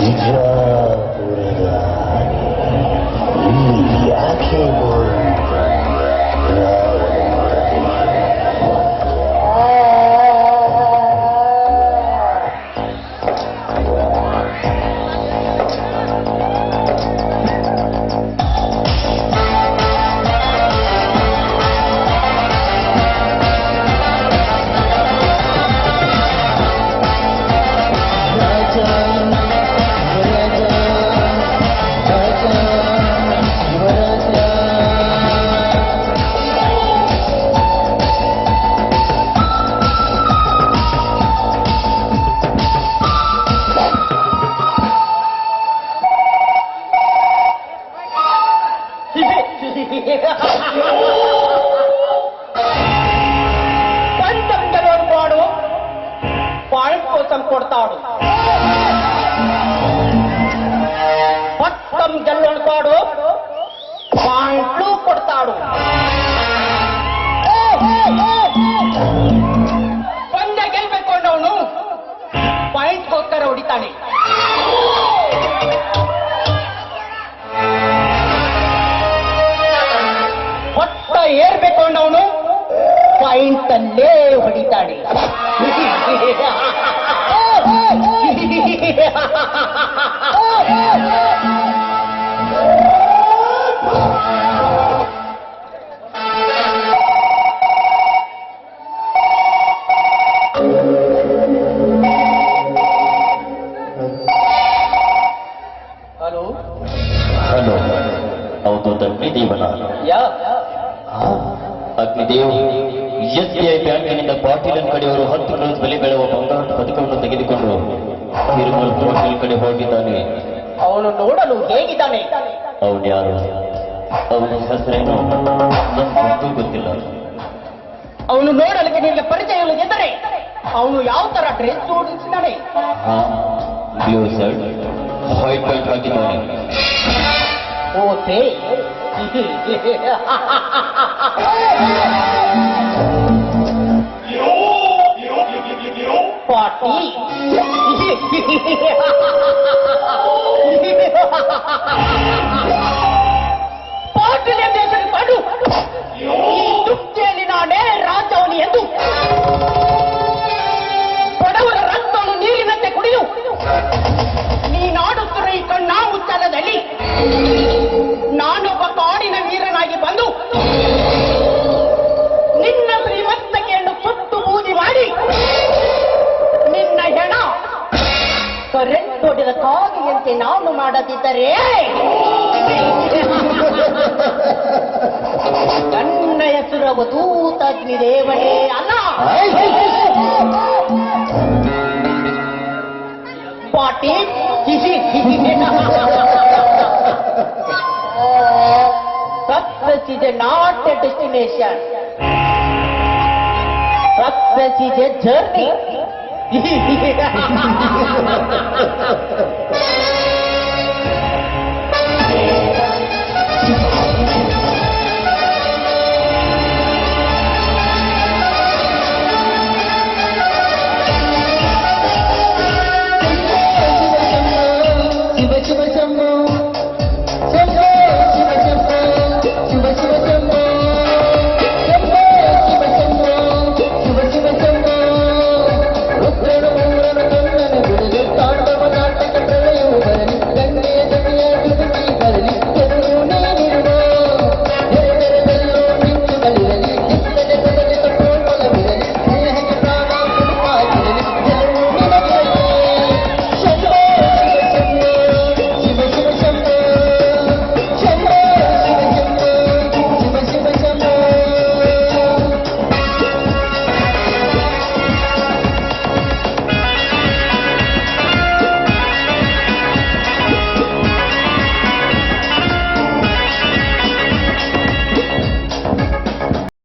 いい。ಕೊಡ್ತಾಡು? ಬಾಂಟ್ಲು ಕೊಡ್ತಾಡು. ಒಂದೇ ಗೆಲ್ಬೇಕು ಅನ್ನೋನು ಪಾಯಿಂಟ್ಗೋಸ್ಕರ ಹೊಡಿತಾನೆ. ಹೊಟ್ಟ ಏರ್ಬೇಕು ಅನ್ನೋನು ಪಾಯಿಂಟ್ ಅಲ್ಲೇ ಹೊಡಿತಾನೆ. ಹೌದು ಅಗ್ನಿದೇವನ ಯಾ ಅಗ್ನಿದೇವ್ ಎಸ್ ಬಿ ಐ ಬ್ಯಾಂಕಿನಿಂದ ಪಾಟೀಲನ್ ಕಡೆಯವರು ಹತ್ತು ಗ್ರಾಮ್ಸ್ ಬೆಲೆ ಬೆಳೆಯುವ ಬಂಗಾರದ ಪದಕವನ್ನು ತೆಗೆದುಕೊಂಡು ತಿರುಮಲ ಪಾಟೀಲ್ ಕಡೆ ಹೋಗಿದ್ದಾನೆ. ಅವನು ನೋಡಲು ಹೇಗಿದ್ದಾನೆ? ಅವನು ಯಾರು? ಅವನ ಹೆಸರೇನು? ನನಗಂತೂ ಗೊತ್ತಿಲ್ಲ. ಅವನು ನೋಡಲಿಕ್ಕೆ ನಿಮಗೆ ಪರಿಚಯ ಇಲ್ಲದಿದ್ದರೆ ಅವನು ಯಾವ ತರ ಡ್ರೆಸ್ ಜೋಡಿಸಿದ್ದಾನೆ ಹಾ ಬ್ಲೂ ಶರ್ಟ್ ವೈಟ್ ಪ್ಯಾಂಟ್ ಹಾಕಿದ್ದಾನೆ. ಓತೆ ಪಾಟಿ ಪಾಟೀಲ್ ಎಂದು ಹೆಸರಿಕೊಂಡು ಈ ದುಃಖಿಯಲ್ಲಿ ನಾನೇ ರಾಜವನಿ ಎಂದು ಬಡವರ ರಕ್ತವನ್ನು ನೀರಿನಂತೆ ಕುಡಿದು ನೀನಾಡುತ್ತಿರುವ ಈ ಕಣ್ಣ ಮುಚ್ಚಲದಲ್ಲಿ ಮಾತನ್ನು ಮಾಡದಿದ್ದರೆ ಕಣ್ಣ ಹೆಸರವ ದೂತಗ್ನಿ ದೇವನೇ ಅಲ್ಲ. ಪಾಟಿ, ಕಿಸಿ success is a not a destination